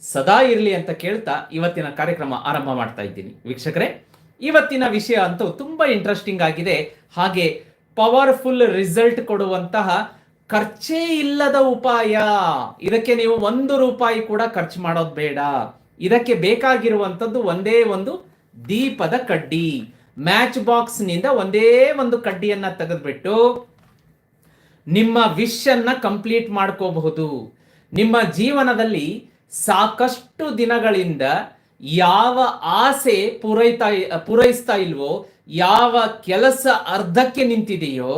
ಸದಾ ಇರಲಿ ಅಂತ ಕೇಳ್ತಾ ಇವತ್ತಿನ ಕಾರ್ಯಕ್ರಮ ಆರಂಭ ಮಾಡ್ತಾ ಇದ್ದೀನಿ. ವೀಕ್ಷಕರೇ, ಇವತ್ತಿನ ವಿಷಯ ಅಂತೂ ತುಂಬಾ ಇಂಟ್ರೆಸ್ಟಿಂಗ್ ಆಗಿದೆ. ಹಾಗೆ ಪವರ್ಫುಲ್ ರಿಸಲ್ಟ್ ಕೊಡುವಂತಹ ಖರ್ಚೇ ಇಲ್ಲದ ಉಪಾಯ. ಇದಕ್ಕೆ ನೀವು ಒಂದು ರೂಪಾಯಿ ಕೂಡ ಖರ್ಚು ಮಾಡೋದು ಬೇಡ. ಇದಕ್ಕೆ ಬೇಕಾಗಿರುವಂಥದ್ದು ಒಂದೇ ಒಂದು ದೀಪದ ಕಡ್ಡಿ. ಮ್ಯಾಚ್ ಬಾಕ್ಸ್ನಿಂದ ಒಂದೇ ಒಂದು ಕಡ್ಡಿಯನ್ನ ತೆಗೆದ್ಬಿಟ್ಟು ನಿಮ್ಮ ವಿಶ್ ಕಂಪ್ಲೀಟ್ ಮಾಡ್ಕೋಬಹುದು. ನಿಮ್ಮ ಜೀವನದಲ್ಲಿ ಸಾಕಷ್ಟು ದಿನಗಳಿಂದ ಯಾವ ಆಸೆ ಪೂರೈತಾ ಪೂರೈಸ್ತಾ ಇಲ್ವೋ, ಯಾವ ಕೆಲಸ ಅರ್ಧಕ್ಕೆ ನಿಂತಿದೆಯೋ,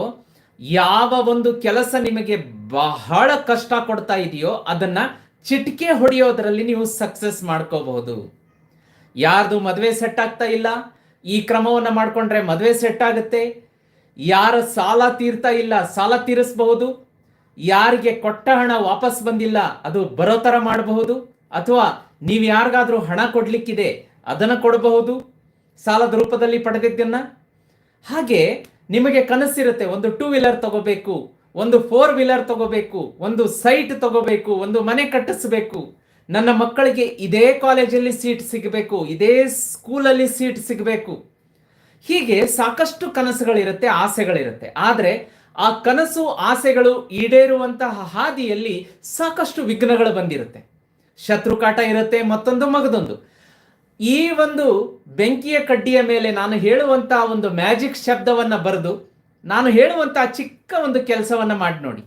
ಯಾವ ಒಂದು ಕೆಲಸ ನಿಮಗೆ ಬಹಳ ಕಷ್ಟ ಕೊಡ್ತಾ ಇದೆಯೋ, ಅದನ್ನ ಚಿಟಿಕೆ ಹೊಡೆಯೋದ್ರಲ್ಲಿ ನೀವು ಸಕ್ಸಸ್ ಮಾಡ್ಕೋಬಹುದು. ಯಾರ್ದು ಮದುವೆ ಸೆಟ್ ಆಗ್ತಾ ಇಲ್ಲ, ಈ ಕ್ರಮವನ್ನ ಮಾಡ್ಕೊಂಡ್ರೆ ಮದುವೆ ಸೆಟ್ ಆಗುತ್ತೆ. ಯಾರ ಸಾಲ ತೀರ್ತಾ ಇಲ್ಲ, ಸಾಲ ತೀರಿಸಬಹುದು. ಯಾರಿಗೆ ಕೊಟ್ಟ ಹಣ ವಾಪಸ್ ಬಂದಿಲ್ಲ ಅದು ಬರೋ ಥರ ಮಾಡಬಹುದು? ಅಥವಾ ನೀವು ಯಾರಿಗಾದರೂ ಹಣ ಕೊಡಲಿಕ್ಕಿದೆ ಅದನ್ನು ಕೊಡಬಹುದು? ಸಾಲದ ರೂಪದಲ್ಲಿ ಪಡೆದಿದ್ದನ್ನ? ಹಾಗೆ ನಿಮಗೆ ಕನಸಿರುತ್ತೆ, ಒಂದು ಟೂ ವೀಲರ್ ತಗೋಬೇಕು, ಒಂದು ಫೋರ್ ವೀಲರ್ ತಗೋಬೇಕು, ಒಂದು ಸೈಟ್ ತಗೋಬೇಕು, ಒಂದು ಮನೆ ಕಟ್ಟಿಸ್ಬೇಕು. ನನ್ನ ಮಕ್ಕಳಿಗೆ ಇದೇ ಕಾಲೇಜಲ್ಲಿ ಸೀಟ್ ಸಿಗಬೇಕು, ಇದೇ ಸ್ಕೂಲಲ್ಲಿ ಸೀಟ್ ಸಿಗಬೇಕು. ಹೀಗೆ ಸಾಕಷ್ಟು ಕನಸುಗಳಿರುತ್ತೆ, ಆಸೆಗಳಿರುತ್ತೆ. ಆದರೆ ಆ ಕನಸು, ಆಸೆಗಳು ಈಡೇರುವಂತಹ ಹಾದಿಯಲ್ಲಿ ಸಾಕಷ್ಟು ವಿಘ್ನಗಳು ಬಂದಿರುತ್ತೆ. ಶತ್ರುಕಾಟ ಇರುತ್ತೆ, ಮತ್ತೊಂದು ಮಗದೊಂದು. ಈ ಒಂದು ಬೆಂಕಿಯ ಕಡ್ಡಿಯ ಮೇಲೆ ನಾನು ಹೇಳುವಂತಹ ಒಂದು ಮ್ಯಾಜಿಕ್ ಶಬ್ದವನ್ನು ಬರೆದು, ನಾನು ಹೇಳುವಂತಹ ಚಿಕ್ಕ ಒಂದು ಕೆಲಸವನ್ನ ಮಾಡಿ ನೋಡಿ.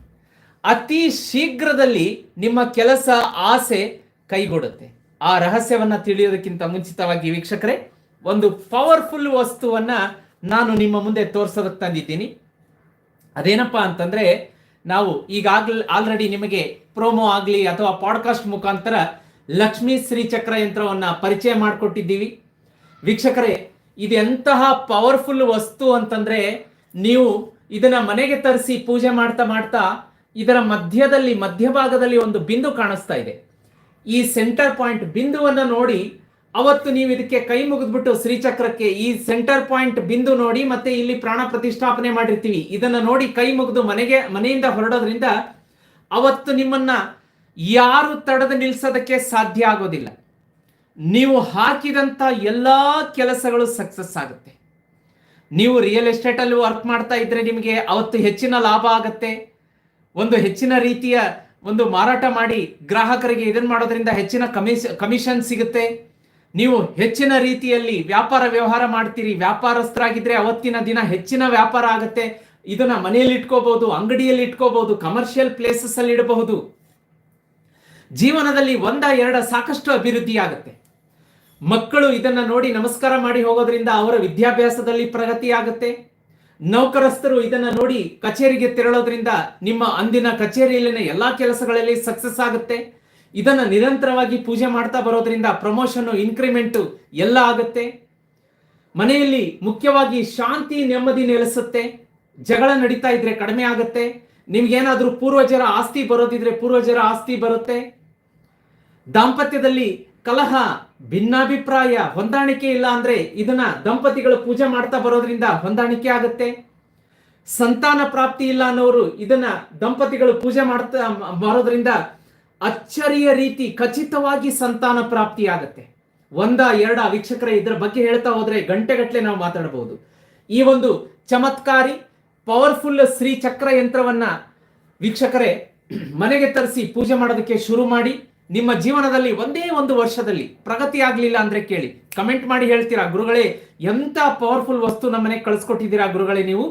ಅತಿ ಶೀಘ್ರದಲ್ಲಿ ನಿಮ್ಮ ಕೆಲಸ, ಆಸೆ ಕೈಗೊಡುತ್ತೆ. ಆ ರಹಸ್ಯವನ್ನ ತಿಳಿಯೋದಕ್ಕಿಂತ ಮುಂಚಿತವಾಗಿ ವೀಕ್ಷಕರೇ, ಒಂದು ಪವರ್ಫುಲ್ ವಸ್ತುವನ್ನ ನಾನು ನಿಮ್ಮ ಮುಂದೆ ತೋರಿಸೋದಕ್ಕೆ ತಂದಿದ್ದೀನಿ. ಅದೇನಪ್ಪಾ ಅಂತಂದ್ರೆ, ನಾವು ಈಗಾಗಲೇ ಆಲ್ರೆಡಿ ನಿಮಗೆ ಪ್ರೋಮೋ ಆಗಲಿ ಅಥವಾ ಪಾಡ್ಕಾಸ್ಟ್ ಮುಖಾಂತರ ಲಕ್ಷ್ಮೀ ಶ್ರೀ ಚಕ್ರ ಯಂತ್ರವನ್ನ ಪರಿಚಯ ಮಾಡಿಕೊಟ್ಟಿದ್ದೀವಿ. ವೀಕ್ಷಕರೇ ಇದು ಎಂತಹ ಪವರ್ಫುಲ್ ವಸ್ತು ಅಂತಂದ್ರೆ, ನೀವು ಇದನ್ನ ಮನೆಗೆ ತರಿಸಿ ಪೂಜೆ ಮಾಡ್ತಾ ಮಾಡ್ತಾ, ಇದರ ಮಧ್ಯದಲ್ಲಿ, ಮಧ್ಯಭಾಗದಲ್ಲಿ ಒಂದು ಬಿಂದು ಕಾಣಿಸ್ತಾ ಇದೆ. ಈ ಸೆಂಟರ್ ಪಾಯಿಂಟ್ ಬಿಂದುವನ್ನು ನೋಡಿ ಅವತ್ತು ನೀವು ಇದಕ್ಕೆ ಕೈ ಮುಗಿದ್ಬಿಟ್ಟು ಶ್ರೀಚಕ್ರಕ್ಕೆ ಈ ಸೆಂಟರ್ ಪಾಯಿಂಟ್ ಬಿಂದು ನೋಡಿ ಮತ್ತೆ ಇಲ್ಲಿ ಪ್ರಾಣ ಪ್ರತಿಷ್ಠಾಪನೆ ಮಾಡಿರ್ತೀವಿ. ಇದನ್ನ ನೋಡಿ ಕೈ ಮುಗಿದು ಮನೆಗೆ, ಮನೆಯಿಂದ ಹೊರಡೋದ್ರಿಂದ ಅವತ್ತು ನಿಮ್ಮನ್ನ ಯಾರು ತಡೆದು ನಿಲ್ಸೋದಕ್ಕೆ ಸಾಧ್ಯ ಆಗೋದಿಲ್ಲ. ನೀವು ಹಾಕಿದಂತ ಎಲ್ಲಾ ಕೆಲಸಗಳು ಸಕ್ಸಸ್ ಆಗುತ್ತೆ. ನೀವು ರಿಯಲ್ ಎಸ್ಟೇಟ್ ಅಲ್ಲಿ ವರ್ಕ್ ಮಾಡ್ತಾ ಇದ್ರೆ ನಿಮಗೆ ಅವತ್ತು ಹೆಚ್ಚಿನ ಲಾಭ ಆಗುತ್ತೆ. ಒಂದು ಹೆಚ್ಚಿನ ರೀತಿಯ ಒಂದು ಮಾರಾಟ ಮಾಡಿ ಗ್ರಾಹಕರಿಗೆ ಇದನ್ನು ಮಾಡೋದ್ರಿಂದ ಹೆಚ್ಚಿನ ಕಮಿಷ ಕಮಿಷನ್ ಸಿಗುತ್ತೆ. ನೀವು ಹೆಚ್ಚಿನ ರೀತಿಯಲ್ಲಿ ವ್ಯಾಪಾರ ವ್ಯವಹಾರ ಮಾಡ್ತೀರಿ, ವ್ಯಾಪಾರಸ್ಥರಾಗಿದ್ರೆ ಅವತ್ತಿನ ದಿನ ಹೆಚ್ಚಿನ ವ್ಯಾಪಾರ ಆಗುತ್ತೆ. ಇದನ್ನ ಮನೆಯಲ್ಲಿ ಇಟ್ಕೋಬಹುದು, ಅಂಗಡಿಯಲ್ಲಿ ಇಟ್ಕೋಬಹುದು ಕಮರ್ಷಿಯಲ್ ಪ್ಲೇಸಸ್ ಅಲ್ಲಿ ಇಡಬಹುದು. ಜೀವನದಲ್ಲಿ ಒಂದ ಎರಡ ಸಾಕಷ್ಟು ಅಭಿವೃದ್ಧಿ ಆಗುತ್ತೆ. ಮಕ್ಕಳು ಇದನ್ನ ನೋಡಿ ನಮಸ್ಕಾರ ಮಾಡಿ ಹೋಗೋದ್ರಿಂದ ಅವರ ವಿದ್ಯಾಭ್ಯಾಸದಲ್ಲಿ ಪ್ರಗತಿ ಆಗುತ್ತೆ. ನೌಕರಸ್ಥರು ಇದನ್ನ ನೋಡಿ ಕಚೇರಿಗೆ ತೆರಳೋದ್ರಿಂದ ನಿಮ್ಮ ಅಂದಿನ ಕಚೇರಿಯಲ್ಲಿನ ಎಲ್ಲಾ ಕೆಲಸಗಳಲ್ಲಿ ಸಕ್ಸಸ್ ಆಗುತ್ತೆ. ಇದನ್ನ ನಿರಂತರವಾಗಿ ಪೂಜೆ ಮಾಡ್ತಾ ಬರೋದ್ರಿಂದ ಪ್ರಮೋಷನ್ ಇನ್ಕ್ರಿಮೆಂಟ್ ಎಲ್ಲ ಆಗುತ್ತೆ. ಮನೆಯಲ್ಲಿ ಮುಖ್ಯವಾಗಿ ಶಾಂತಿ, ನೆಮ್ಮದಿ ನೆಲೆಸುತ್ತೆ. ಜಗಳ ನಡೀತಾ ಇದ್ರೆ ಕಡಿಮೆ ಆಗುತ್ತೆ. ನಿಮ್ಗೇನಾದ್ರೂ ಪೂರ್ವಜರ ಆಸ್ತಿ ಬರೋದಿದ್ರೆ ಪೂರ್ವಜರ ಆಸ್ತಿ ಬರುತ್ತೆ. ದಾಂಪತ್ಯದಲ್ಲಿ ಕಲಹ, ಭಿನ್ನಾಭಿಪ್ರಾಯ, ಹೊಂದಾಣಿಕೆ ಇಲ್ಲ ಅಂದ್ರೆ ಇದನ್ನ ದಂಪತಿಗಳು ಪೂಜೆ ಮಾಡ್ತಾ ಬರೋದ್ರಿಂದ ಹೊಂದಾಣಿಕೆ ಆಗುತ್ತೆ. ಸಂತಾನ ಪ್ರಾಪ್ತಿ ಇಲ್ಲ ಅನ್ನೋರು ಇದನ್ನ ದಂಪತಿಗಳು ಪೂಜೆ ಮಾಡ್ತಾ ಬರೋದ್ರಿಂದ ಅಚ್ಚರಿಯ ರೀತಿ ಖಚಿತವಾಗಿ ಸಂತಾನ ಪ್ರಾಪ್ತಿ ಆಗುತ್ತೆ ಒಂದ ಎರಡ ವೀಕ್ಷಕರ ಇದರ ಬಗ್ಗೆ ಹೇಳ್ತಾ ಹೋದ್ರೆ ಗಂಟೆಗಟ್ಟಲೆ ನಾವು ಮಾತಾಡಬಹುದು ಈ ಒಂದು ಚಮತ್ಕಾರಿ, ಪವರ್ಫುಲ್ ಶ್ರೀ ಚಕ್ರ ಯಂತ್ರವನ್ನ ವೀಕ್ಷಕರೇ ಮನೆಗೆ ತರಿಸಿ ಪೂಜೆ ಮಾಡೋದಕ್ಕೆ ಶುರು ಮಾಡಿ, ನಿಮ್ಮ ಜೀವನದಲ್ಲಿ ಒಂದೇ ಒಂದು ವರ್ಷದಲ್ಲಿ ಪ್ರಗತಿ ಆಗ್ಲಿಲ್ಲ ಅಂದ್ರೆ ಕೇಳಿ. ಕಮೆಂಟ್ ಮಾಡಿ ಹೇಳ್ತೀರಾ? ಗುರುಗಳೇ ಎಂತ ಪವರ್ಫುಲ್ ವಸ್ತು ನಮ್ಮ ಮನೆಗೆ ಕಳಿಸ್ಕೊಟ್ಟಿದ್ದೀರಾ ಗುರುಗಳೇ ನೀವು?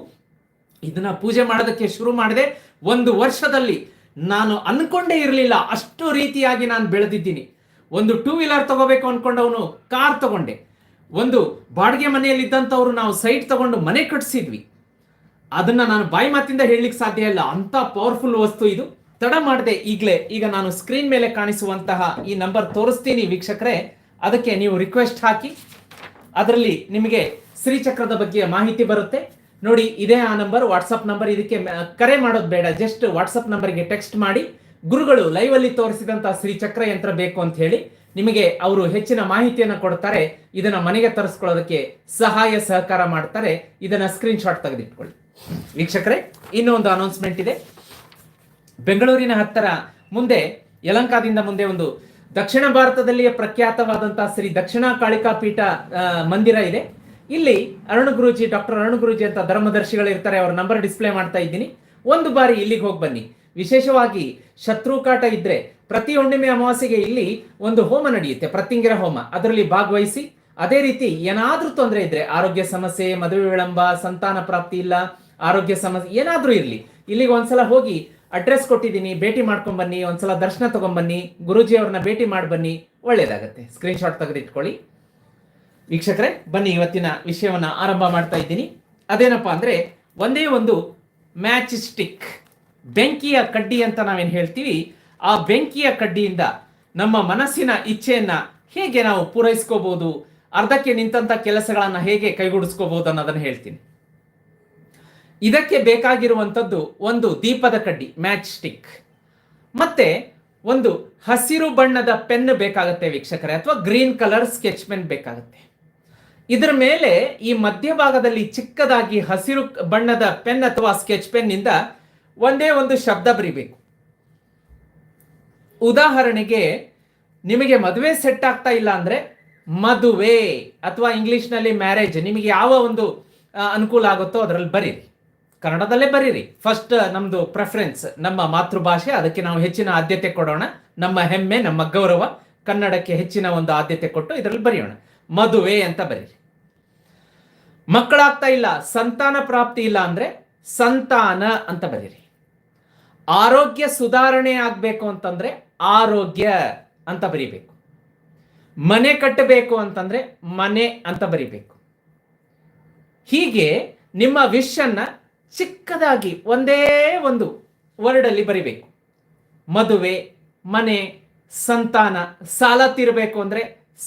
ಇದನ್ನ ಪೂಜೆ ಮಾಡೋದಕ್ಕೆ ಶುರು ಮಾಡಿದೆ. ಒಂದು ವರ್ಷದಲ್ಲಿ ನಾನು ಅನ್ಕೊಂಡೇ ಇರಲಿಲ್ಲ. ಅಷ್ಟು ರೀತಿಯಾಗಿ ನಾನು ಬೆಳೆದಿದ್ದೀನಿ. ಒಂದು ಟೂ ವೀಲರ್ ತಗೋಬೇಕು ಅನ್ಕೊಂಡವನು ಕಾರ್ ತಗೊಂಡೆ. ಒಂದು ಬಾಡಿಗೆ ಮನೆಯಲ್ಲಿ ಇದ್ದಂಥವ್ರು ನಾವು ಸೈಟ್ ತಗೊಂಡು ಮನೆ ಕಟ್ಸಿದ್ವಿ. ಅದನ್ನ ನಾನು ಬಾಯಿ ಮಾತಿಂದ ಹೇಳಲಿಕ್ಕೆ ಸಾಧ್ಯ ಇಲ್ಲ. ಅಂತ ಪವರ್ಫುಲ್ ವಸ್ತು ಇದು. ತಡ ಮಾಡದೆ ಈಗಲೇ. ಈಗ ನಾನು ಸ್ಕ್ರೀನ್ ಮೇಲೆ ಕಾಣಿಸುವಂತಹ ಈ ನಂಬರ್ ತೋರಿಸ್ತೀನಿ ವೀಕ್ಷಕರೇ. ಅದಕ್ಕೆ ನೀವು ರಿಕ್ವೆಸ್ಟ್ ಹಾಕಿ. ಅದರಲ್ಲಿ ನಿಮಗೆ ಶ್ರೀಚಕ್ರದ ಬಗ್ಗೆ ಮಾಹಿತಿ ಬರುತ್ತೆ. ನೋಡಿ, ಇದೇ ಆ ನಂಬರ್ ವಾಟ್ಸಪ್ ನಂಬರ್, ಇದಕ್ಕೆ ಕರೆ ಮಾಡೋದು ಬೇಡ. ಜಸ್ಟ್ ವಾಟ್ಸಪ್ ನಂಬರ್ಗೆ ಟೆಕ್ಸ್ಟ್ ಮಾಡಿ. ಗುರುಗಳು ಲೈವ್ ಅಲ್ಲಿ ತೋರಿಸಿದಂತಹ ಶ್ರೀಚಕ್ರ ಯಂತ್ರ ಬೇಕು ಅಂತ ಹೇಳಿ ನಿಮಗೆ ಅವರು ಹೆಚ್ಚಿನ ಮಾಹಿತಿಯನ್ನು ಕೊಡ್ತಾರೆ. ಇದನ್ನ ಮನೆಗೆ ತರಿಸ್ಕೊಳ್ಳೋದಕ್ಕೆ ಸಹಾಯ, ಸಹಕಾರ ಮಾಡ್ತಾರೆ. ಇದನ್ನ ಸ್ಕ್ರೀನ್ ಶಾಟ್ ತೆಗೆದಿಟ್ಕೊಳ್ಳಿ. ವೀಕ್ಷಕರೇ, ಇನ್ನೊಂದು ಅನೌನ್ಸ್ಮೆಂಟ್ ಇದೆ. ಬೆಂಗಳೂರಿನ ಹತ್ತರ ಮುಂದೆ, ಯಲಂಕಾದಿಂದ ಮುಂದೆ ಒಂದು ದಕ್ಷಿಣ ಭಾರತದಲ್ಲಿಯೇ ಪ್ರಖ್ಯಾತವಾದಂತಹ ಶ್ರೀ ದಕ್ಷಿಣ ಕಾಳಿಕಾ ಪೀಠ ಮಂದಿರ ಇದೆ. ಇಲ್ಲಿ ಅರುಣ್ ಗುರುಜಿ, ಡಾಕ್ಟರ್ ಅರುಣ್ ಗುರುಜಿ ಅಂತ ಧರ್ಮದರ್ಶಿಗಳು ಇರ್ತಾರೆ, ಅವ್ರ ನಂಬರ್ ಡಿಸ್ಪ್ಲೇ ಮಾಡ್ತಾ ಇದ್ದೀನಿ. ಒಂದು ಬಾರಿ ಇಲ್ಲಿಗೆ ಹೋಗಿ ಬನ್ನಿ. ವಿಶೇಷವಾಗಿ ಶತ್ರು ಕಾಟ ಇದ್ರೆ ಪ್ರತಿ ಹುಣ್ಣಿಮೆ ಅಮಾವಾಸ್ಯೆಗೆ ಇಲ್ಲಿ ಒಂದು ಹೋಮ ನಡೆಯುತ್ತೆ, ಪ್ರತಿಂಗಿರ ಹೋಮ. ಅದರಲ್ಲಿ ಭಾಗವಹಿಸಿ, ಅದೇ ರೀತಿ ಏನಾದ್ರೂ ತೊಂದರೆ ಇದ್ರೆ, ಆರೋಗ್ಯ ಸಮಸ್ಯೆ, ಮದುವೆ ವಿಳಂಬ, ಸಂತಾನ ಪ್ರಾಪ್ತಿ ಇಲ್ಲ, ಆರೋಗ್ಯ ಸಮಸ್ಯೆ, ಏನಾದ್ರೂ ಇರಲಿ. ಇಲ್ಲಿಗೆ ಒಂದ್ಸಲ ಹೋಗಿ ಅಡ್ರೆಸ್ ಕೊಟ್ಟಿದ್ದೀನಿ, ಭೇಟಿ ಮಾಡ್ಕೊಂಡ್ ಬನ್ನಿ, ಒಂದ್ಸಲ ದರ್ಶನ ತಗೊಂಬನ್ನಿ ಗುರುಜಿ ಅವ್ರನ್ನ ಭೇಟಿ ಮಾಡಿ ಬನ್ನಿ, ಒಳ್ಳೇದಾಗತ್ತೆ. ಸ್ಕ್ರೀನ್ಶಾಟ್ ತೆಗೆದಿಟ್ಕೊಳ್ಳಿ. ವೀಕ್ಷಕರೇ, ಬನ್ನಿ ಇವತ್ತಿನ ವಿಷಯವನ್ನು ಆರಂಭ ಮಾಡ್ತಾ ಇದ್ದೀನಿ. ಅದೇನಪ್ಪ ಅಂದರೆ, ಒಂದೇ ಒಂದು ಮ್ಯಾಚ್ ಸ್ಟಿಕ್, ಬೆಂಕಿಯ ಕಡ್ಡಿ ಅಂತ ನಾವೇನು ಹೇಳ್ತೀವಿ, ಆ ಬೆಂಕಿಯ ಕಡ್ಡಿಯಿಂದ ನಮ್ಮ ಮನಸ್ಸಿನ ಇಚ್ಛೆಯನ್ನು ಹೇಗೆ ನಾವು ಪೂರೈಸ್ಕೋಬಹುದು, ಅರ್ಧಕ್ಕೆ ನಿಂತಹ ಕೆಲಸಗಳನ್ನು ಹೇಗೆ ಕೈಗೂಡಿಸ್ಕೋಬಹುದು ಅನ್ನೋದನ್ನು ಹೇಳ್ತೀನಿ. ಇದಕ್ಕೆ ಬೇಕಾಗಿರುವಂಥದ್ದು ಒಂದು ದೀಪದ ಕಡ್ಡಿ, ಮ್ಯಾಚ್ ಸ್ಟಿಕ್. ಮತ್ತೆ ಒಂದು ಹಸಿರು ಬಣ್ಣದ ಪೆನ್ ಬೇಕಾಗುತ್ತೆ ವೀಕ್ಷಕರೇ, ಅಥವಾ ಗ್ರೀನ್ ಕಲರ್ ಸ್ಕೆಚ್ ಪೆನ್ ಬೇಕಾಗುತ್ತೆ. ಇದರ ಮೇಲೆ ಈ ಮಧ್ಯಭಾಗದಲ್ಲಿ ಚಿಕ್ಕದಾಗಿ ಹಸಿರು ಬಣ್ಣದ ಪೆನ್ ಅಥವಾ ಸ್ಕೆಚ್ ಪೆನ್ನಿಂದ ಒಂದೇ ಒಂದು ಶಬ್ದ ಬರಿಬೇಕು. ಉದಾಹರಣೆಗೆ ನಿಮಗೆ ಮದುವೆ ಸೆಟ್ ಆಗ್ತಾ ಇಲ್ಲ ಅಂದ್ರೆ ಮದುವೆ ಅಥವಾ ಇಂಗ್ಲೀಷ್ನಲ್ಲಿ ಮ್ಯಾರೇಜ್ ನಿಮಗೆ ಯಾವ ಒಂದು ಅನುಕೂಲ ಆಗುತ್ತೋ ಅದರಲ್ಲಿ ಬರೀರಿ. ಕನ್ನಡದಲ್ಲೇ ಬರೀರಿ. ಫಸ್ಟ್ ನಮ್ಮದು ಪ್ರೆಫರೆನ್ಸ್ ನಮ್ಮ ಮಾತೃಭಾಷೆ, ಅದಕ್ಕೆ ನಾವು ಹೆಚ್ಚಿನ ಆದ್ಯತೆ ಕೊಡೋಣ. ನಮ್ಮ ಹೆಮ್ಮೆ, ನಮ್ಮ ಗೌರವ ಕನ್ನಡಕ್ಕೆ ಹೆಚ್ಚಿನ ಒಂದು ಆದ್ಯತೆ ಕೊಟ್ಟು ಇದರಲ್ಲಿ ಬರೆಯೋಣ. ಮದುವೆ ಅಂತ ಬರೀರಿ. ಮಕ್ಕಳಾಗ್ತಾ ಇಲ್ಲ, ಸಂತಾನ ಪ್ರಾಪ್ತಿ ಇಲ್ಲ ಅಂದ್ರೆ ಸಂತಾನ ಅಂತ ಬರೀರಿ. ಆರೋಗ್ಯ ಸುಧಾರಣೆ ಆಗಬೇಕು ಅಂತಂದ್ರೆ ಆರೋಗ್ಯ ಅಂತ ಬರಿಬೇಕು. ಮನೆ ಕಟ್ಟಬೇಕು ಅಂತಂದ್ರೆ ಮನೆ ಅಂತ ಬರಿಬೇಕು. ಹೀಗೆ ನಿಮ್ಮ ವಿಶ್ ಅನ್ನ ಚಿಕ್ಕದಾಗಿ ಒಂದೇ ಒಂದು ವರ್ಡ್ ಅಲ್ಲಿ ಬರಿಬೇಕು. ಮದುವೆ, ಮನೆ, ಸಂತಾನ, ಸಾಲ ತೀರಬೇಕು ಅಂದ್ರೆ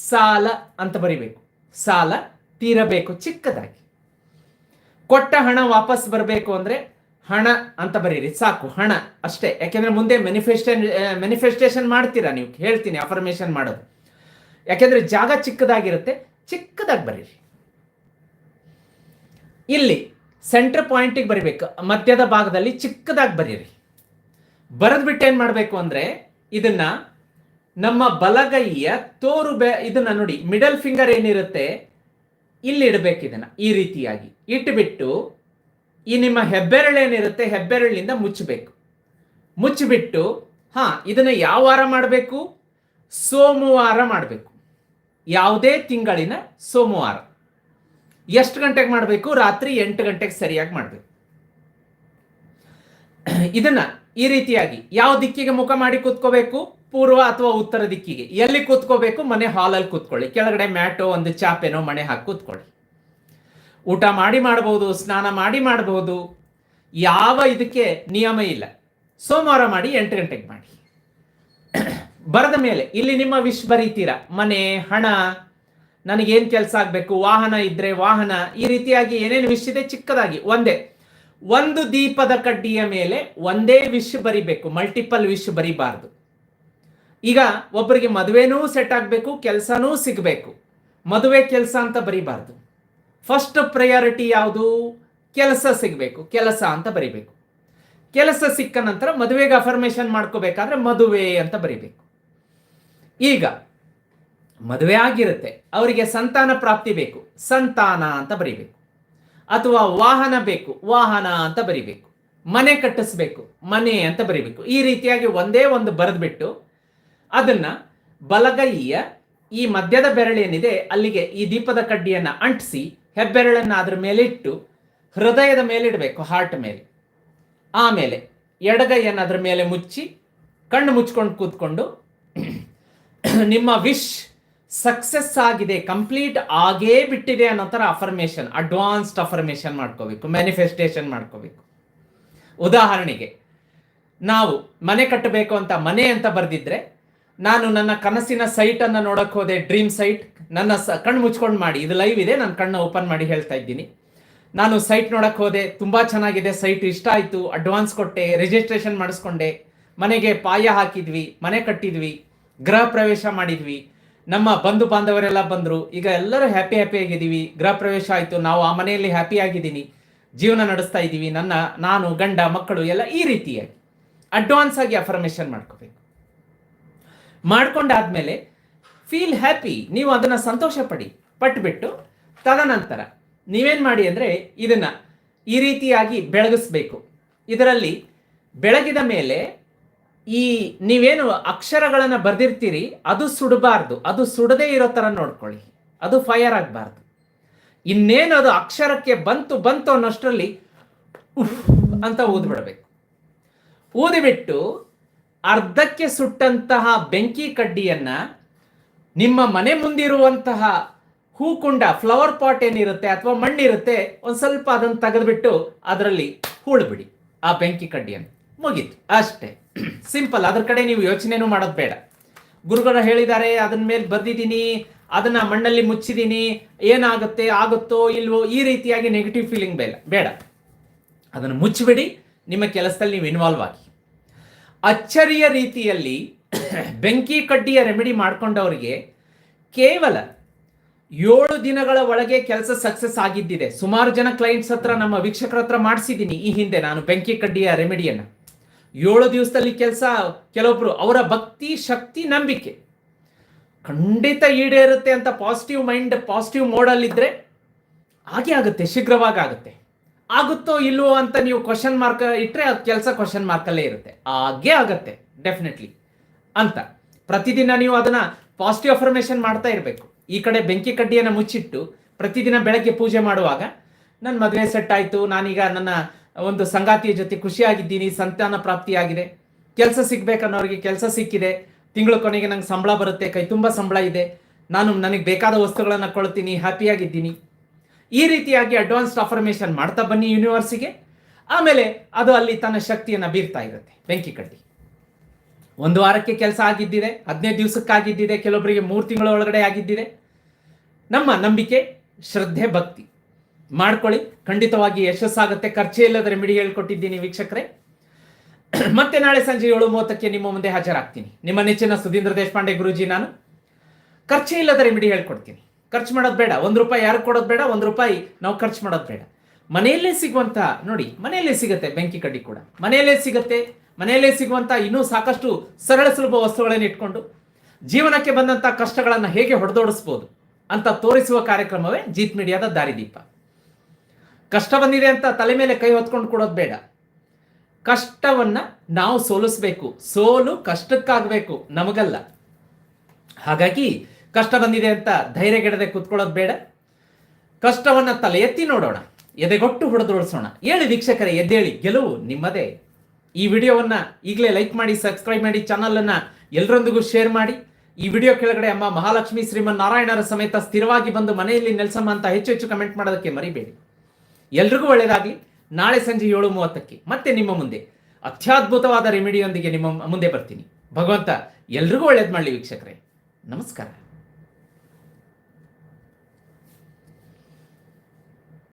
ಸಾಲ ಅಂತ ಬರಿಬೇಕು. ಸಾಲ ತೀರಬೇಕು, ಚಿಕ್ಕದಾಗಿ. ಕೊಟ್ಟ ಹಣ ವಾಪಸ್ ಬರಬೇಕು ಅಂದ್ರೆ ಹಣ ಅಂತ ಬರೀರಿ, ಸಾಕು, ಹಣ ಅಷ್ಟೇ. ಯಾಕೆಂದ್ರೆ ಮುಂದೆ ಮೆನಿಫೆಸ್ಟೇಷನ್ ಮ್ಯಾನಿಫೆಸ್ಟೇಷನ್ ಮಾಡ್ತೀರಾ ನೀವು? ಹೇಳ್ತೀನಿ ಅಫರ್ಮೇಷನ್ ಮಾಡೋದು. ಯಾಕೆಂದ್ರೆ ಜಾಗ ಚಿಕ್ಕದಾಗಿರುತ್ತೆ, ಚಿಕ್ಕದಾಗಿ ಬರೀರಿ. ಇಲ್ಲಿ ಸೆಂಟರ್ ಪಾಯಿಂಟಿಗೆ ಬರಿಬೇಕು, ಮಧ್ಯದ ಭಾಗದಲ್ಲಿ ಚಿಕ್ಕದಾಗಿ ಬರೀರಿ. ಬರೆದ್ಬಿಟ್ಟು ಏನು ಮಾಡಬೇಕು ಅಂದ್ರೆ, ಇದನ್ನ ನಮ್ಮ ಬಲಗೈಯ ತೋರು ಬೆ, ಇದನ್ನ ನೋಡಿ ಮಿಡಲ್ ಫಿಂಗರ್ ಏನಿರುತ್ತೆ ಇಲ್ಲಿ ಇಡಬೇಕು ಇದನ್ನ, ಈ ರೀತಿಯಾಗಿ. ಇಟ್ಬಿಟ್ಟು ಈ ನಿಮ್ಮ ಹೆಬ್ಬೆರಳೇನಿರುತ್ತೆ ಹೆಬ್ಬೆರಳಿನಿಂದ ಮುಚ್ಚಬೇಕು ಮುಚ್ಚಿಬಿಟ್ಟು ಹಾ, ಇದನ್ನ ಯಾವ ವಾರ ಮಾಡಬೇಕು? ಸೋಮವಾರ ಮಾಡಬೇಕು. ಯಾವುದೇ ತಿಂಗಳಿನ ಸೋಮವಾರ. ಎಷ್ಟು ಗಂಟೆಗೆ ಮಾಡಬೇಕು? ರಾತ್ರಿ ಎಂಟು ಗಂಟೆಗೆ ಸರಿಯಾಗಿ ಮಾಡಬೇಕು. ಇದನ್ನ ಈ ರೀತಿಯಾಗಿ, ಯಾವ ದಿಕ್ಕಿಗೆ ಮುಖ ಮಾಡಿ ಕೂತ್ಕೋಬೇಕು? ಪೂರ್ವ ಅಥವಾ ಉತ್ತರ ದಿಕ್ಕಿಗೆ. ಎಲ್ಲಿ ಕೂತ್ಕೋಬೇಕು? ಮನೆ ಹಾಲಲ್ಲಿ ಕೂತ್ಕೊಳ್ಳಿ. ಕೆಳಗಡೆ ಮ್ಯಾಟೋ, ಒಂದು ಚಾಪೆನೋ ಮನೆ ಹಾಕಿ ಕೂತ್ಕೊಳ್ಳಿ. ಊಟ ಮಾಡಿ ಮಾಡಬಹುದು ಸ್ನಾನ ಮಾಡಿ ಮಾಡಬಹುದು ಯಾವ ಇದಕ್ಕೆ ನಿಯಮ ಇಲ್ಲ. ಸೋಮವಾರ ಮಾಡಿ, ಎಂಟು ಗಂಟೆಗೆ ಮಾಡಿ. ಬರದ ಮೇಲೆ, ಇಲ್ಲಿ ನಿಮ್ಮ ವಿಶ್ ಬರೀತೀರಾ? ಮನೆ, ಹಣ, ನನಗೇನು ಕೆಲಸ ಆಗಬೇಕು? ವಾಹನ ಇದ್ರೆ ವಾಹನ. ಈ ರೀತಿಯಾಗಿ ಏನೇನು ವಿಶ್ ಇದೆ? ಚಿಕ್ಕದಾಗಿ. ಒಂದೇ. ಒಂದು ದೀಪದ ಕಡ್ಡಿಯ ಮೇಲೆ ಒಂದೇ ವಿಶ್ ಬರಿಬೇಕು. ಮಲ್ಟಿಪಲ್ ವಿಶ್ ಬರಿಬಾರ್ದು. ಈಗ ಒಬ್ಬರಿಗೆ ಮದುವೆನೂ ಸೆಟ್ ಆಗಬೇಕು, ಕೆಲಸನೂ ಸಿಗಬೇಕು. ಮದುವೆ ಕೆಲಸ ಅಂತ ಬರೀಬಾರ್ದು. ಫಸ್ಟ್ ಪ್ರಯಾರಿಟಿ ಯಾವುದು? ಕೆಲಸ ಸಿಗಬೇಕು, ಕೆಲಸ ಅಂತ ಬರಿಬೇಕು. ಕೆಲಸ ಸಿಕ್ಕ ನಂತರ ಮದುವೆಗೆ ಅಫರ್ಮೇಷನ್ ಮಾಡ್ಕೋಬೇಕಾದ್ರೆ ಮದುವೆ ಅಂತ ಬರಿಬೇಕು. ಈಗ, ಮದುವೆ ಆಗಿರುತ್ತೆ, ಅವರಿಗೆ ಸಂತಾನ ಪ್ರಾಪ್ತಿ ಬೇಕು, ಸಂತಾನ ಅಂತ ಬರಿಬೇಕು. ಅಥವಾ ವಾಹನ ಬೇಕು, ವಾಹನ ಅಂತ ಬರಿಬೇಕು. ಮನೆ ಕಟ್ಟಿಸ್ಬೇಕು, ಮನೆ ಅಂತ ಬರಿಬೇಕು. ಈ ರೀತಿಯಾಗಿ ಒಂದೇ ಒಂದು ಬರೆದ್ಬಿಟ್ಟು ಅದನ್ನ ಬಲಗೈಯ ಈ ಮಧ್ಯದ ಬೆರಳೇನಿದೆ, ಅಲ್ಲಿಗೆ ಈ ದೀಪದ ಕಡ್ಡಿಯನ್ನ ಅಂಟಿಸಿ ಹೆಬ್ಬೆರಳನ್ನ ಅದ್ರ ಮೇಲಿಟ್ಟು, ಹೃದಯದ ಮೇಲೆ ಇಡಬೇಕು ಹಾರ್ಟ್ ಮೇಲೆ. ಆಮೇಲೆ ಎಡಗೈಯನ್ನು ಅದ್ರ ಮೇಲೆ ಮುಚ್ಚಿ, ಕಣ್ಣು ಮುಚ್ಕೊಂಡು ಕೂತ್ಕೊಂಡು, ನಿಮ್ಮ ವಿಶ್ ಸಕ್ಸಸ್ ಆಗಿದೆ ಕಂಪ್ಲೀಟ್ ಆಗೇ ಬಿಟ್ಟಿದೆ ಅನ್ನೋ ಥರ ಅಫರ್ಮೇಷನ್ ಅಡ್ವಾನ್ಸ್ಡ್ ಅಫರ್ಮೇಷನ್ ಮಾಡ್ಕೋಬೇಕು ಮ್ಯಾನಿಫೆಸ್ಟೇಷನ್ ಮಾಡ್ಕೋಬೇಕು. ಉದಾಹರಣೆಗೆ, ನಾವು ಮನೆ ಕಟ್ಟಬೇಕು ಅಂತ ಮನೆ ಅಂತ ಬರೆದಿದ್ರೆ ನಾನು ನನ್ನ ಕನಸಿನ ಸೈಟ್ ಅನ್ನ ನೋಡಕ್ ಹೋದೆ ಡ್ರೀಮ್ ಸೈಟ್ ನನ್ನ ಕಣ್ಣು ಮುಚ್ಕೊಂಡು ಮಾಡಿ. ಇದು ಲೈವ್ ಇದೆ, ನಾನು ಕಣ್ಣು ಓಪನ್ ಮಾಡಿ ಹೇಳ್ತಾ ಇದ್ದೀನಿ. ನಾನು ಸೈಟ್ ನೋಡಕ್ ಹೋದೆ, ತುಂಬಾ ಚೆನ್ನಾಗಿದೆ ಸೈಟ್ ಇಷ್ಟ ಆಯ್ತು. ಅಡ್ವಾನ್ಸ್ ಕೊಟ್ಟೆ ರಿಜಿಸ್ಟ್ರೇಷನ್ ಮಾಡಿಸ್ಕೊಂಡೆ. ಮನೆಗೆ ಪಾಯ ಹಾಕಿದ್ವಿ, ಮನೆ ಕಟ್ಟಿದ್ವಿ, ಗೃಹ ಪ್ರವೇಶ ಮಾಡಿದ್ವಿ. ನಮ್ಮ ಬಂಧು ಬಾಂಧವರೆಲ್ಲ ಬಂದರು. ಈಗ ಎಲ್ಲರೂ ಹ್ಯಾಪಿ ಹ್ಯಾಪಿ ಆಗಿದ್ದೀವಿ. ಗೃಹ ಪ್ರವೇಶ ಆಯಿತು. ನಾವು ಆ ಮನೆಯಲ್ಲಿ ಹ್ಯಾಪಿ ಆಗಿದ್ದೀನಿ. ಜೀವನ ನಡೆಸ್ತಾ ಇದ್ದೀವಿ. ನನ್ನ, ನಾನು, ಗಂಡ, ಮಕ್ಕಳು ಎಲ್ಲ ಈ ರೀತಿಯಾಗಿ. ಅಡ್ವಾನ್ಸ್ ಆಗಿ ಅಫರ್ಮೇಷನ್ ಮಾಡ್ಕೋಬೇಕು. ಮಾಡ್ಕೊಂಡಾದ್ಮೇಲೆ ಫೀಲ್ ಹ್ಯಾಪಿ ನೀವು ಅದನ್ನು ಸಂತೋಷ ಪಡಿ ಪಟ್ಬಿಟ್ಟು ತದನಂತರ ನೀವೇನು ಮಾಡಿ ಅಂದರೆ ಇದನ್ನು ಈ ರೀತಿಯಾಗಿ ಬೆಳಗಿಸ್ಬೇಕು. ಇದರಲ್ಲಿ ಬೆಳಗಿದ ಮೇಲೆ ಈ ನೀವೇನು ಅಕ್ಷರಗಳನ್ನು ಬರೆದಿರ್ತೀರಿ, ಅದು ಸುಡಬಾರ್ದು. ಅದು ಸುಡದೇ ಇರೋ ಥರ ನೋಡ್ಕೊಳ್ಳಿ. ಅದು ಫೈರ್ ಆಗಬಾರ್ದು. ಇನ್ನೇನು ಅದು ಅಕ್ಷರಕ್ಕೆ ಬಂತು ಬಂತು ಅನ್ನೋಷ್ಟರಲ್ಲಿ ಅಂತ ಊದ್ಬಿಡ್ಬೇಕು. ಊದಿಬಿಟ್ಟು ಅರ್ಧಕ್ಕೆ ಸುಟ್ಟಂತಹ ಬೆಂಕಿ ಕಡ್ಡಿಯನ್ನ ನಿಮ್ಮ ಮನೆ ಮುಂದಿರುವಂತಹ ಹೂಕುಂಡ ಫ್ಲವರ್ ಪಾಟ್ ಏನಿರುತ್ತೆ ಅಥವಾ ಮಣ್ಣಿರುತ್ತೆ, ಒಂದು ಸ್ವಲ್ಪ ಅದನ್ನು ತೆಗೆದುಬಿಟ್ಟು ಅದರಲ್ಲಿ ಹೂಳ್ಬಿಡಿ. ಆ ಬೆಂಕಿ ಕಡ್ಡಿಯನ್ನು ಮುಗೀತು. ಅಷ್ಟೇ. ಸಿಂಪಲ್ ಅದ್ರ ಕಡೆ ನೀವು ಯೋಚನೆನೂ ಮಾಡೋದು ಬೇಡ. ಗುರುಗಳು ಹೇಳಿದ್ದಾರೆ ಅದನ್ನ ಮೇಲೆ ಬರ್ದಿದ್ದೀನಿ, ಅದನ್ನ ಮಣ್ಣಲ್ಲಿ ಮುಚ್ಚಿದ್ದೀನಿ, ಏನಾಗುತ್ತೆ, ಆಗುತ್ತೋ, ಇಲ್ವೋ, ಈ ರೀತಿಯಾಗಿ ನೆಗೆಟಿವ್ ಫೀಲಿಂಗ್ ಬೇಡ. ಬೇಡ. ಅದನ್ನು ಮುಚ್ಚಿಬಿಡಿ. ನಿಮ್ಮ ಕೆಲಸದಲ್ಲಿ ನೀವು ಇನ್ವಾಲ್ವ್ ಆಗಿ. ಅಚ್ಚರಿಯ ರೀತಿಯಲ್ಲಿ ಬೆಂಕಿ ಕಡ್ಡಿಯ ರೆಮಿಡಿ ಮಾಡ್ಕೊಂಡವರಿಗೆ ಕೇವಲ ಏಳು ದಿನಗಳ ಒಳಗೆ ಕೆಲಸ ಸಕ್ಸಸ್ ಆಗಿದ್ದಿದೆ. ಸುಮಾರು ಜನ ಕ್ಲೈಂಟ್ಸ್ ಹತ್ರ, ನಮ್ಮ ವೀಕ್ಷಕರ ಹತ್ರ ಮಾಡಿಸಿದ್ದೀನಿ ಈ ಹಿಂದೆ ನಾನು ಬೆಂಕಿ ಕಡ್ಡಿಯ ರೆಮಿಡಿಯನ್ನು. ಏಳು ದಿವಸದಲ್ಲಿ ಕೆಲಸ, ಕೆಲವೊಬ್ರು ಅವರ ಭಕ್ತಿ, ಶಕ್ತಿ, ನಂಬಿಕೆ ಖಂಡಿತ ಈಡೇರುತ್ತೆ ಅಂತ ಪಾಸಿಟಿವ್ ಮೈಂಡ್ ಪಾಸಿಟಿವ್ ಮೋಡಲ್ಲಿದ್ದರೆ ಹಾಗೆ ಆಗುತ್ತೆ, ಶೀಘ್ರವಾಗಿ ಆಗುತ್ತೆ. ಆಗುತ್ತೋ ಇಲ್ವೋ ಅಂತ ನೀವು ಕ್ವಶನ್ ಮಾರ್ಕ್ ಇಟ್ಟರೆ ಅದು ಕೆಲಸ ಕ್ವಶನ್ ಮಾರ್ಕಲ್ಲೇ ಇರುತ್ತೆ. ಹಾಗೆ ಆಗುತ್ತೆ ಡೆಫಿನೆಟ್ಲಿ ಅಂತ. ಪ್ರತಿದಿನ ನೀವು ಅದನ್ನ ಪಾಸಿಟಿವ್ ಅಫರ್ಮೇಷನ್ ಮಾಡ್ತಾ ಇರಬೇಕು. ಈ ಕಡೆ ಬೆಂಕಿ ಕಡ್ಡಿಯನ್ನು ಮುಚ್ಚಿಟ್ಟು ಪ್ರತಿದಿನ ಬೆಳಗ್ಗೆ ಪೂಜೆ ಮಾಡುವಾಗ ನನ್ನ ಮದುವೆ ಸೆಟ್ ಆಯಿತು, ನಾನೀಗ ನನ್ನ ಒಂದು ಸಂಗಾತಿಯ ಜೊತೆ ಖುಷಿಯಾಗಿದ್ದೀನಿ, ಸಂತಾನ ಪ್ರಾಪ್ತಿಯಾಗಿದೆ. ಕೆಲಸ ಸಿಗ್ಬೇಕನ್ನೋರಿಗೆ ಕೆಲಸ ಸಿಕ್ಕಿದೆ. ತಿಂಗಳ ಕೊನೆಗೆ ನಂಗೆ ಸಂಬಳ ಬರುತ್ತೆ, ಕೈ ತುಂಬ ಸಂಬಳ ಇದೆ. ನಾನು ನನಗೆ ಬೇಕಾದ ವಸ್ತುಗಳನ್ನು ಕೊಳ್ತೀನಿ ಹ್ಯಾಪಿಯಾಗಿದ್ದೀನಿ ಈ ರೀತಿಯಾಗಿ ಅಡ್ವಾನ್ಸ್ಡ್ ಅಫರ್ಮೇಷನ್ ಮಾಡ್ತಾ ಬನ್ನಿ ಯೂನಿವರ್ಸಿಗೆ ಆಮೇಲೆ ಅದು ಅಲ್ಲಿ ತನ್ನ ಶಕ್ತಿಯನ್ನು ಬೀರ್ತಾ ಇರುತ್ತೆ. ಬೆಂಕಿ ಕಡ್ಡಿ ಒಂದು ವಾರಕ್ಕೆ ಕೆಲಸ ಆಗಿದ್ದಿದೆ, ಹದಿನೈದು ದಿವಸಕ್ಕಾಗಿದ್ದಿದೆ ಕೆಲವೊಬ್ಬರಿಗೆ ಮೂರು ತಿಂಗಳ ಒಳಗಡೆ ಆಗಿದ್ದಿದೆ. ನಮ್ಮ ನಂಬಿಕೆ, ಶ್ರದ್ಧೆ, ಭಕ್ತಿ. ಮಾಡ್ಕೊಳ್ಳಿ. ಖಂಡಿತವಾಗಿ ಯಶಸ್ಸಾಗುತ್ತೆ. ಖರ್ಚೇ ಇಲ್ಲದ ರೆಮಿಡಿ ಹೇಳ್ಕೊಟ್ಟಿದ್ದೀನಿ ವೀಕ್ಷಕರೇ. ಮತ್ತೆ ನಾಳೆ ಸಂಜೆ ಏಳು ಮೂವತ್ತಕ್ಕೆ ನಿಮ್ಮ ಮುಂದೆ ಹಾಜರಾಗ್ತೀನಿ. ನಿಮ್ಮ ನೆಚ್ಚಿನ ಸುಧೀಂದ್ರ ದೇಶಪಾಂಡೆ ಗುರುಜಿ ನಾನು. ಖರ್ಚೇ ಇಲ್ಲದ ರೆಮಿಡಿ ಹೇಳ್ಕೊಡ್ತೀನಿ. ಖರ್ಚು ಮಾಡೋದು ಬೇಡ. ಒಂದು ರೂಪಾಯಿ ಯಾರು ಕೊಡೋದು ಬೇಡ, ಒಂದು ರೂಪಾಯಿ ನಾವು ಖರ್ಚು ಮಾಡೋದು ಬೇಡ. ಮನೆಯಲ್ಲೇ ಸಿಗುವಂಥ ನೋಡಿ, ಮನೆಯಲ್ಲೇ ಸಿಗುತ್ತೆ ಬೆಂಕಿ ಕಡ್ಡಿ ಕೂಡ. ಮನೆಯಲ್ಲೇ ಸಿಗುತ್ತೆ, ಮನೆಯಲ್ಲೇ ಸಿಗುವಂಥ ಇನ್ನೂ ಸಾಕಷ್ಟು ಸರಳ ಸುಲಭ ವಸ್ತುಗಳನ್ನು ಇಟ್ಕೊಂಡು ಜೀವನಕ್ಕೆ ಬಂದಂಥ ಕಷ್ಟಗಳನ್ನು ಹೇಗೆ ಹೊಡೆದೋಡಿಸ್ಬೋದು ಅಂತ ತೋರಿಸುವ ಕಾರ್ಯಕ್ರಮವೇ ಜೀತ್ ಮೀಡಿಯಾದ ದಾರಿದೀಪ. ಕಷ್ಟ ಬಂದಿದೆ ಅಂತ ತಲೆ ಮೇಲೆ ಕೈ ಹೊತ್ಕೊಂಡು ಕೊಡೋದು ಬೇಡ. ಕಷ್ಟವನ್ನು ನಾವು ಸೋಲಿಸ್ಬೇಕು. ಸೋಲು ಕಷ್ಟಕ್ಕಾಗಬೇಕು ನಮಗಲ್ಲ. ಹಾಗಾಗಿ ಕಷ್ಟ ಬಂದಿದೆ ಅಂತ ಧೈರ್ಯಗೆಡದೆ ಕೂತ್ಕೊಳ್ಳೋದು ಬೇಡ. ಕಷ್ಟವನ್ನ ತಲೆ ಎತ್ತಿ ನೋಡೋಣ ಎದೆಗೊಟ್ಟು ಹೊಡೆದೋಡಿಸೋಣ ಹೇಳಿ ವೀಕ್ಷಕರೇ, ಎದ್ದೇಳಿ, ಗೆಲುವು ನಿಮ್ಮದೇ. ಈ ವಿಡಿಯೋವನ್ನ ಈಗಲೇ ಲೈಕ್ ಮಾಡಿ, ಸಬ್ಸ್ಕ್ರೈಬ್ ಮಾಡಿ ಚಾನಲ್ ಅನ್ನ ಎಲ್ಲರೊಂದಿಗೂ ಶೇರ್ ಮಾಡಿ. ಈ ವಿಡಿಯೋ ಕೆಳಗಡೆ ಅಮ್ಮ ಮಹಾಲಕ್ಷ್ಮಿ ಶ್ರೀಮನ್ ನಾರಾಯಣರ ಸಮೇತ ಸ್ಥಿರವಾಗಿ ಬಂದು ಮನೆಯಲ್ಲಿ ನೆಲೆಸಮ್ಮ ಅಂತ ಹೆಚ್ಚು ಹೆಚ್ಚು ಕಮೆಂಟ್ ಮಾಡೋದಕ್ಕೆ ಮರಿಬೇಡಿ. ಎಲ್ರಿಗೂ ಒಳ್ಳೆಯದಾಗಲಿ ನಾಳೆ ಸಂಜೆ ಏಳು ಮೂವತ್ತಕ್ಕೆ ಮತ್ತೆ ನಿಮ್ಮ ಮುಂದೆ ಅತ್ಯದ್ಭುತವಾದ ರೆಮಿಡಿಯೊಂದಿಗೆ ನಿಮ್ಮ ಮುಂದೆ ಬರ್ತೀನಿ. ಭಗವಂತ, ಎಲ್ರಿಗೂ ಒಳ್ಳೇದು ಮಾಡಲಿ ವೀಕ್ಷಕರೇ. ನಮಸ್ಕಾರ.